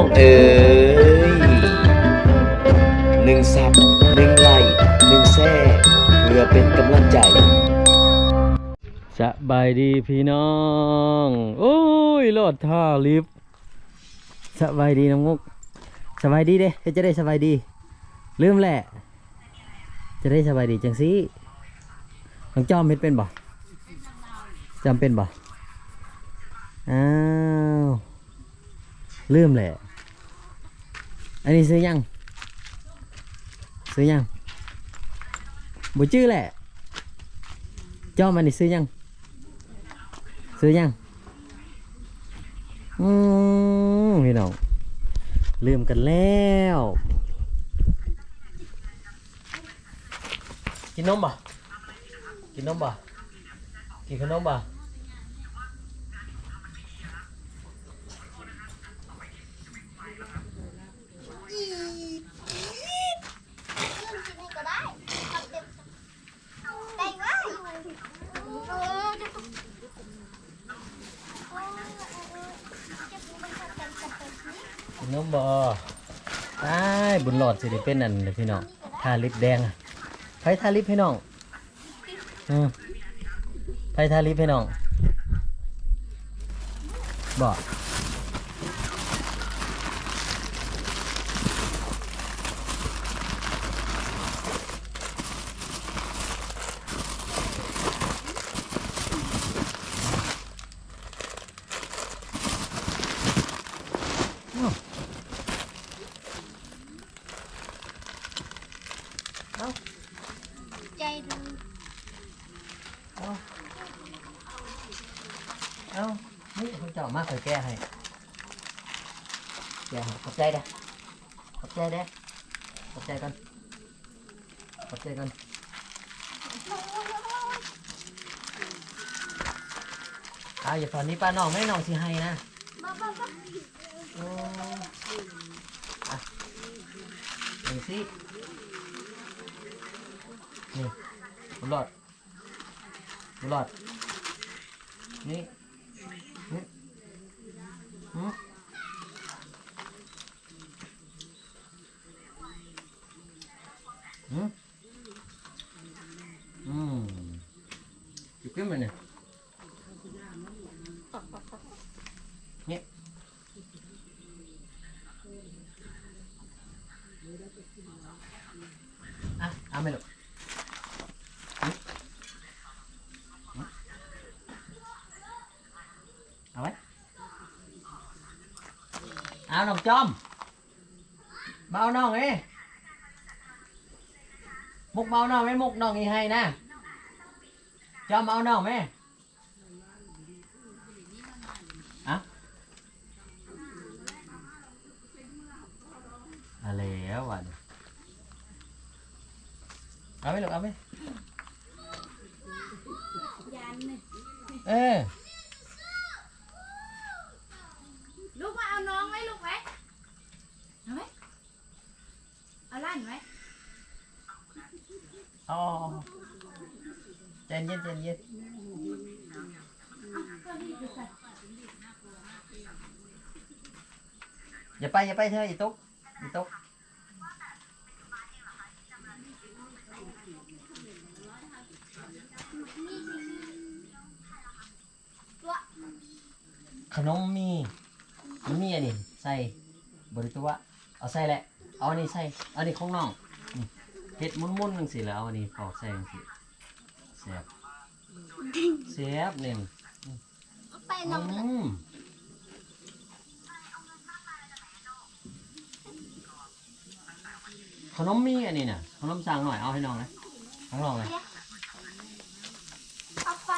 องเอ๋ยหนึ่งซับหนึ่งไลค์หนึ่งแซ่เพื่อเป็นกำลังใจสบายดีพี่น้อง โอ้ยรอดท่าลิฟต์สบายดีน้องมุกสบายดีเด้จะได้สบายดีลืมแหละ จะได้สบายดีจังสิน้องจอมเฮ็ดเป็นบ่จำเป็นบ่อ้าวลืมแหละ อันนี้ซื้อยัง ซื้อยังบ่ชื่อแหละจอมอันนี้ซื้อยัง ซื้อยัง อืมพี่น้องลืมกันแล้วกินนมบ่กินนมบ่กินขนมบ่ ก็ได้ทำเด็กได้ไหมเออจะต้องโอ้ยเออจะมันจะเป็นจะเป็น นี่กินนมบอตายบุญหลอดสิได้เป็นอันเลยพี่น้องทาลิปแดงอะไผทาลิปพี่น้องอืมไผทาลิปพี่น้องบ่ ใจดูเอ้าเอ้านี่คุณเจ้ามาเคยแก้ให้แก้ให้ขอบใจเด้อขอบใจเด้อขอบใจกันขอบใจกันเอาอย่าตอนนี้ป้าน้องไม่น้องสิให้นะบ้าบ้าบ้าโอ้อะหนึ่งสินี่ บุญรอดบุญรอด นี่นี่หืมหืมอืมจุกขึ้นมาเนี่ยนี่อะเอาไปลูก เอาไว้ เอาน้องจอมเบาน้องเอ้มุกเบาน้องไหมมุก ลั่นไหมอ๋อใจเย็นใจเย็นอย่าไปอย่าไปเธออีตุ๊กอีตุ๊กตัวขนมมีมันมีอันนี้ใส่บริตัวเอาใส่แหละ เอาอันนี้ใส่เอาอันนี้ของน้องนี่เฮ็ดมุนๆจังสิแล้วเอาอันนี้ปอกใส่จังสิแซ่บแซ่บเนี่ยไปน้องอืมขนมมีอันนี้น่ะขนมสั่งหน่อยเอาให้น้องนะข้างนอกเลยเอาไฟ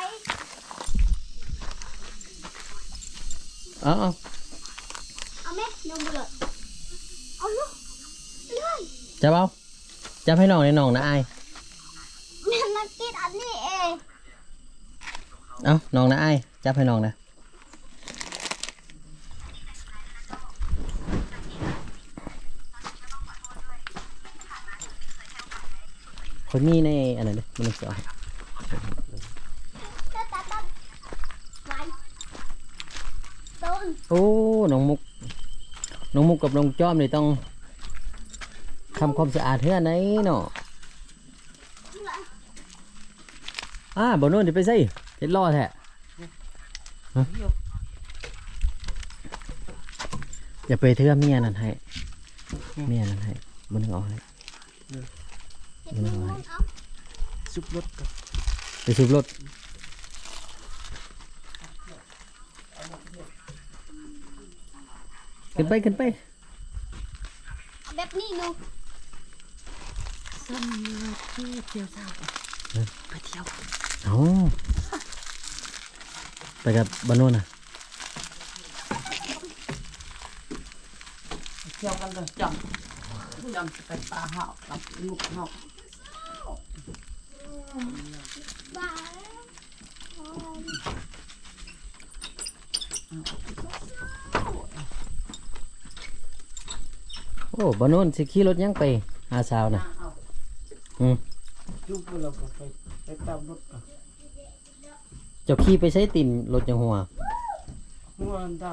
เอาเอาเอาไหมน้องเบื่อเอาลูกเลื่อน จับเอาจับให้น้องในน้องนะอายแม่มากินอันนี้เองเอาน้องนะอายจับให้น้องนะคนมีในอันนั้นเลยมันเสียวตาตาตาไฟต้น โอ้น้องมุกน้องมุกกับน้องจ้อมนี่ต้อง ทำความสะอาดเฮือนไหนเนาะอ่าบ่นู่นสิไปใส่เฮ็ดรอแท้ฮะอย่าไปเทื่อเมียนั่นให้เมียนั่นให้บ่นึงเอาให้บ่นึงเอาให้ซุปรถกับไปสูบรถขึ้นไปขึ้นไปแบบนี้ลู กส้มเนื้อที่เจียวสาวไปเที่ยวเอาไปกับบานโนนน่ะเที่ยวกันเลยจำจำจะไปปลาเห่ากับลูกเห่าโอ้บานโนนสิขี่รถยังไปหาสาวน่ะ อืมลูกเราก็ไปไปตามรถกับเจ้าขี่ไปใช้ติ่นรถจังหัว หัวด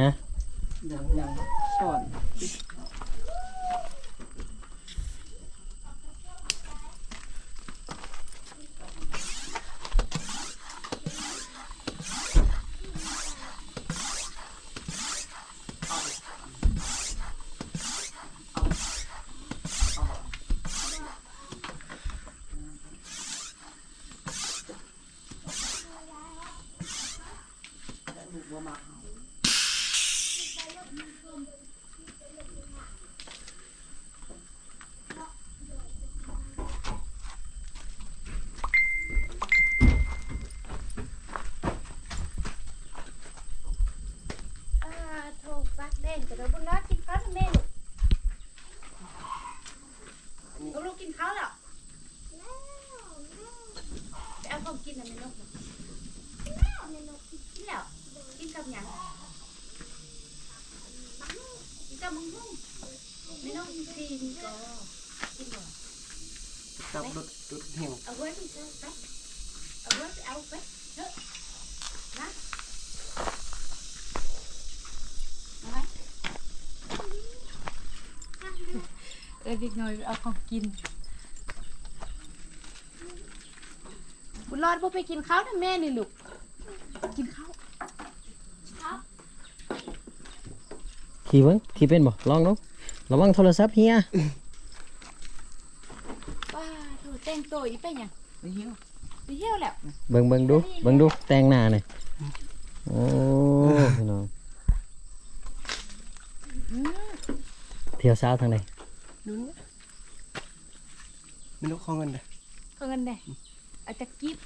ฮะำอย่างอย่างสอน อ่าโทรฟักแดงแต่เราบุญรักกินข้าวทำไมลูกลูกกินข้าวแล้วไปเอาของกินนะไม่นกนะกินแล้วกินกับหยังกินกับมังมุ่งไม่นกกินก็กินบ่ กับรถรถเหี่ยว เอาไว้ đi sao ไปเอาไว้ไปเอาไปเถอะนะเอาไว้ เออเด็กน้อยเอาของกิน บุญรอดพ่ไปกินข้าวนะแม่นี่ลูก กินข้าวข้าวขี่เบิ้งขี่เป็นบ่ลองดูระวังโทรศัพท์เฮียว้าโถแต่งตัวอีไปหยังไปเหี่ยวไปเที่ยวแล้วเบิ่งเบิ่งดูเบิ่งดูแต่งหน้าหน่อยโอ้พี่น้องอืมเที่ยวสาวทางใดนู้ นเนี่ยไม่รู้ของเงินเลยเอาเงินได้เอาจากกิ๊บ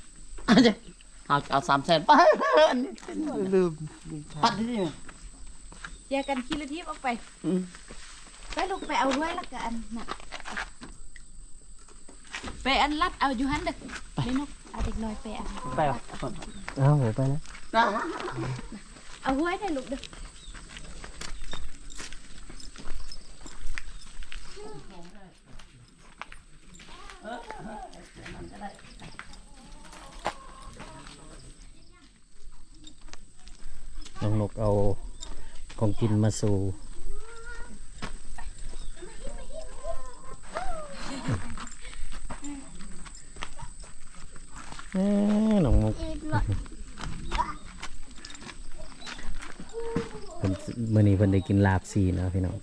อาจจะเอาเอาสามแสนไปอันนี้ลืมปัดที่นี่แยกกันคิดละทิพย์ออกไป อืมไปลูกไปเอาด้วยแล้วกันน่ะไปอันรัดเอาอยู่หันเด็กไม่นกเอาเด็กน้อยไปเอาไปวะอ้าวโหไปแล้วนะเอาห้วยได้ลูกเด้อ องนกเอาของกินมาสู่น้องนกเพิ่นมื้อนี้เพิ่นได้กินลาบซีนแล้วพี่น้อง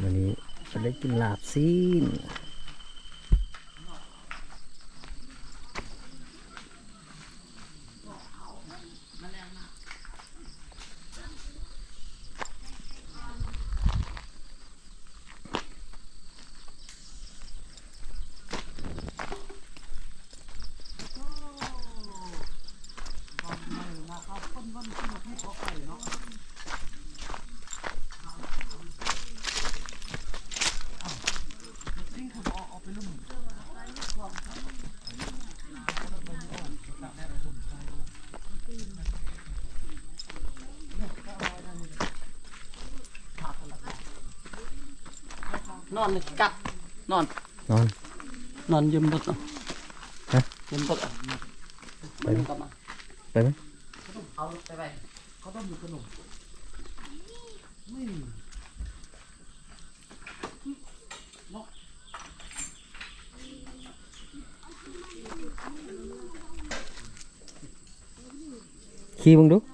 มื้อนี้เพิ่นได้กินลาบซีน อนเลยกัดนอน นอน นอนยืมรถเนาะฮะ ยืมรถอะไปไปกลับมาไปไหมเอาไปไปเขาต้องอยู่ขนมขี่มึงดูเอาข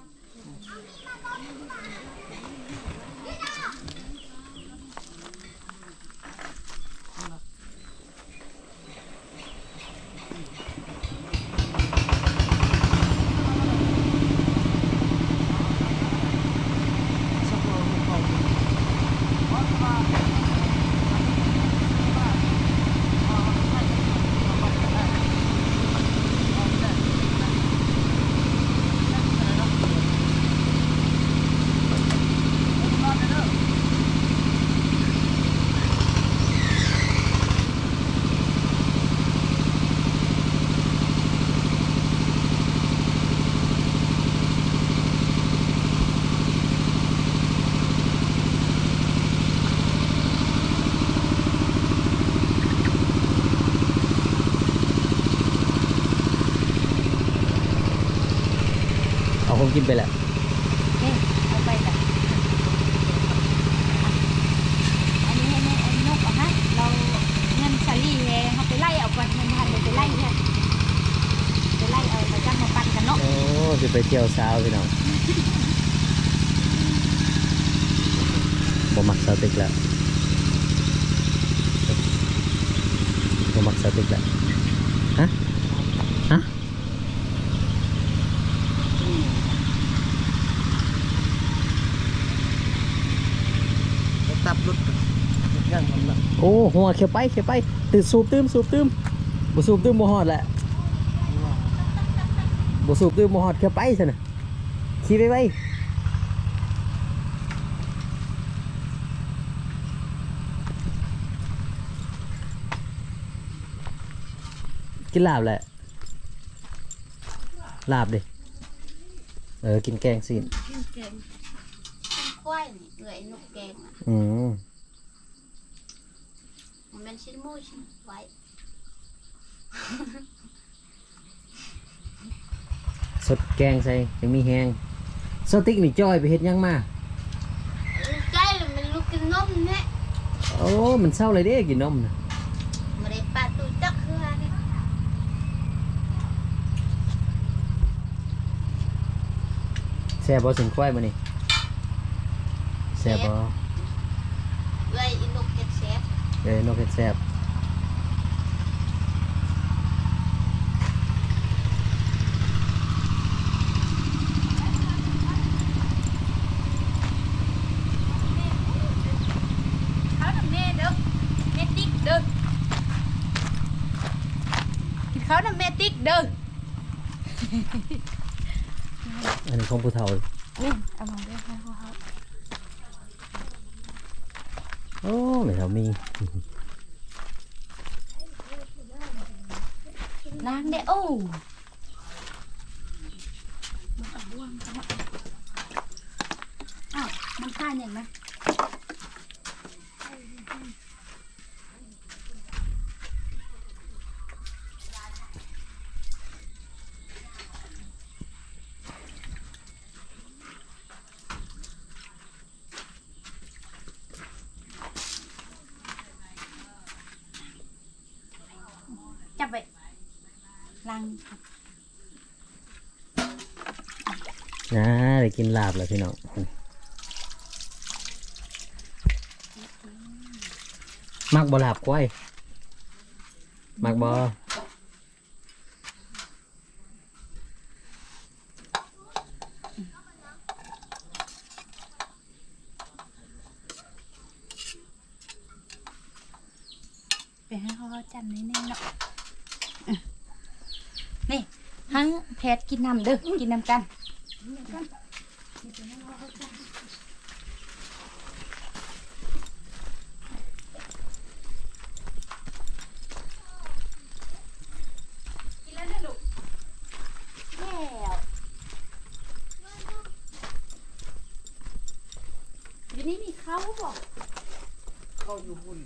อง กินไปแหละนี่เอาไปแบบอันนี้ให้แม่อันนกเอาให้เราเงินสลีเองเขาไปไล่เอาก่อนเงินพันเลยไปไล่เนี่ยไปไล่เอามาจังมาปั่นกันเนาะโอ้จะไปเที่ยวสาวพี่น้องบ่มักสาวตึกแล้วบ่มักสาวตึกแล้วฮะฮะ ตับรถย่างมันละ โอ้หัวเขียวไปเขียวไปตื่นสูบตื้มสูบตื้มบ่สูบตื้มบ่ฮอดแหละบ่สูบตื้มบ่ฮอดเขียวไปซะน่ะขี่ไปไว้กินลาบแหละ ลาบดิ เออ กินแกงสิกินแกงควายนี่เอื่อยนกแกงอะ อืม มันเป็นชิ้นมูชิ้นไว้สดแกงใส่ยังมีแหงสติ๊กนี่จ้อยไปเฮ็ดหยังมา ใกล้เลยมันลูกกินนมเนี่ยโอ้ มันเศร้าเลยเด้กินนมนะมาได้ปลาตูจักคืออะไรแซ่บบ่สิงควายมานี่แซ่บบ่เลยอีนกเก็ดเซฟ เอ้ยนกเฮ็ดแซ่บเขาทำแม่ โอ้ไม่เราทำแม่ติ๊กเด้ออันนี้ของผู้เฒ่างได้โอ้ไม่เฒ่ามีนางเด้ออ้าวมันค่าอย่างไหม จับไปลังนะได้กินลาบแล้วพี่น้องมักบ่ลาบควายมักบ่ ไปให้เขาจำนิดนึงเนาะอะนี่ทั้งเพชร กินน้ำเด้อกินน้ำกันกินแล้วนะลูกแล้วอยู่นี่มีเขาบอกเข้าอยู่หุ่น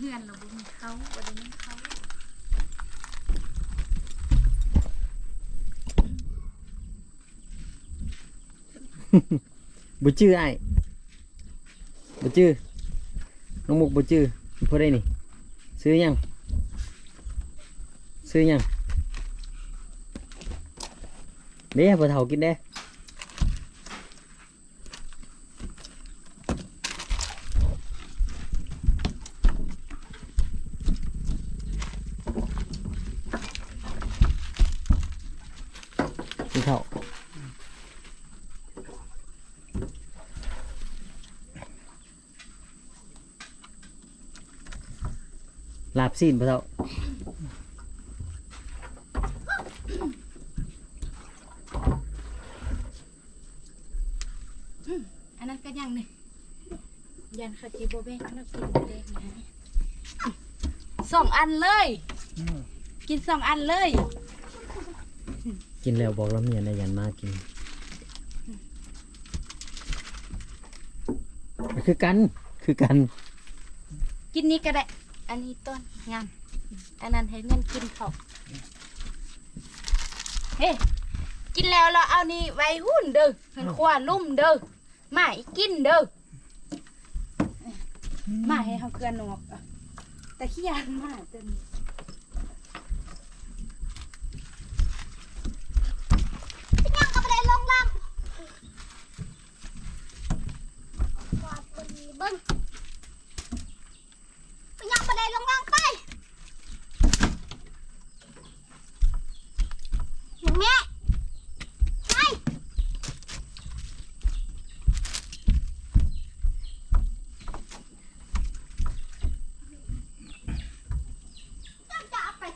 เฮือน เราบ่มีเขาบ่ได้มีเขาบ่จื้อไอ้ายบ่จื้อน้องมุกบ่จื้อพอได้นี่ ซื้อยัง ซื้อยังเด้บ่เฒ่ากินเด้กินข้าว ลาบซีนบ่เฒ่าอันนั้นก็ยังนี่ยันเขาจีบ่แบ่งอันนั้นกินแดงนะสองอันเลย กินสองอันเลย กินแล้วบอกแล้วเมียในะยันมากินคือกันคือกัน กินนี้ก็ได้ อันนี้ต้นงามอันนั้นให้เงินกินเขาเฮ้กินแล้วเราเอานี่ไว้หุ่นเด้อเห็นขวาลุ่มเด้อมาอีกินเด้อมาให้เขาเคลื่อนนกอะแต่ขี้ยานมาเต็มยังก็ไปได้ลงล่างกวาดบดีเบิ้งไปยังไปได้ลงล่างไปแม่ไป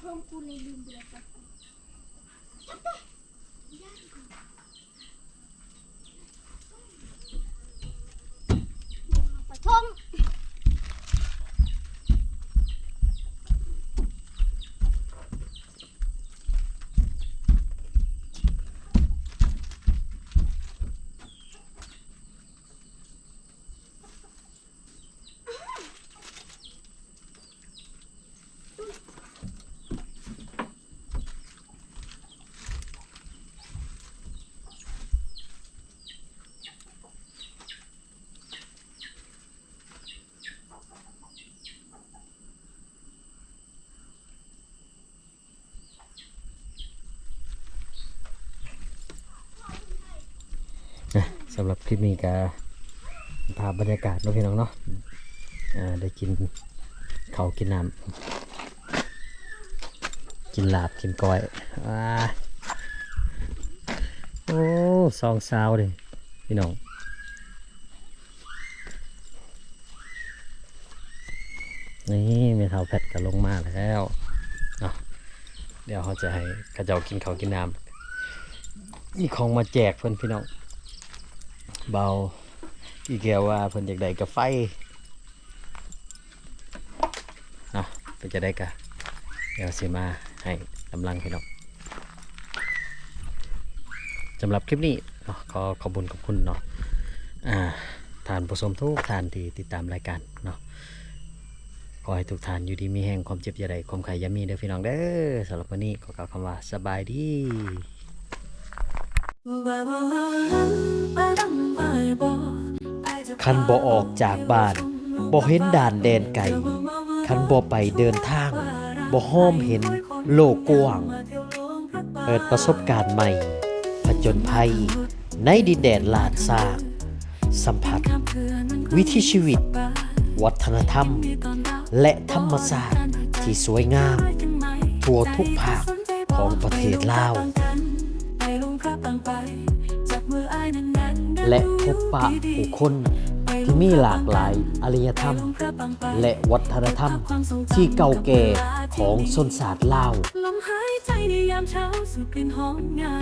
จะเอาไปทวงกูเลยลืมไปแล้วจ้ะจับไปย่างก่อนเอาไปทวง นะ สำหรับคลิปนี้ก็ภาพบรรยากาศเนาะพี่น้องเนาะอ่าได้กินเขากินน้ำกินลาบกินก้อยอ่าโอ้สองสาวเลยพี่น้องนี่เมทัลแพทก็ลงมาแล้วเดี๋ยวเขาจะให้กระเจ้ากินเขากินน้ำมีของมาแจกเพื่อนพี่น้อง เบา อีแกวว่าเพิ่นอยากได้กาไฟเนาะเพิ่นจะได้กะเดี๋ยวสิมาให้กำลังพี่น้องสำหรับคลิปนี้เนาะขอขอบคุญขอบคุณเนาะอ่าทานผู้ชมทุกท่านที่ติดตามรายการเนาะขอให้ทุกท่านอยู่ดีมีแห่งความเจ็บอย่าใดความไข่ยามีเด้อพี่น้องเด้อสำหรับวันนี้ขอกล่าวคำว่าสบายดี คันบ่ออกจากบ้านบ่เห็นด่านแดนไกลคันบ่ไปเดินทางบ่ห้อมเห็นโลกกว้าง เปิดประสบการณ์ใหม่ ผจญภัย ในดินแดนลาดซากสัมผัส วิถีชีวิต วัฒนธรรม และธรรมศาสตร์ที่สวยงาม ทั่วทุกภาคของประเทศลาว และพบปะผู้คนที่มีหลากหลายอารยธรรม และวัฒนธรรมที่เก่าแก่ของชนศาสตร์ลาวลมหายใจในยามเช้าสู่กลิ่นหอมงา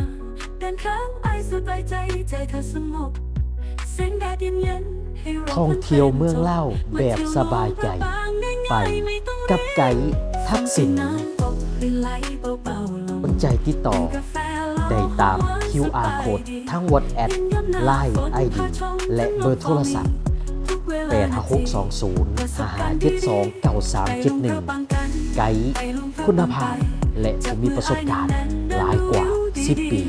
เดินข้างไอสุดใบใจใจเธอสงบแสงแดดเย็นเย็นๆให้เราท่องเที่ยวเมืองเล่าวแบบสบายใจ ไปกับไกด์ทักษิณน้ำตกหรือไหลเบาๆลงสนใจติดต่อกาแฟลอย ได้ตาม QR code ทั้ง WhatsApp Line ID และเบอร์โทรศัพท์ทุกเวแปดห้าหกสองศูนย์ห้าเจ็ดสองเก้าสามเจ็ดหนึ่งไกด์คุณภาพ และผู้มีประสบการณ์หลายกว่า 10 ปี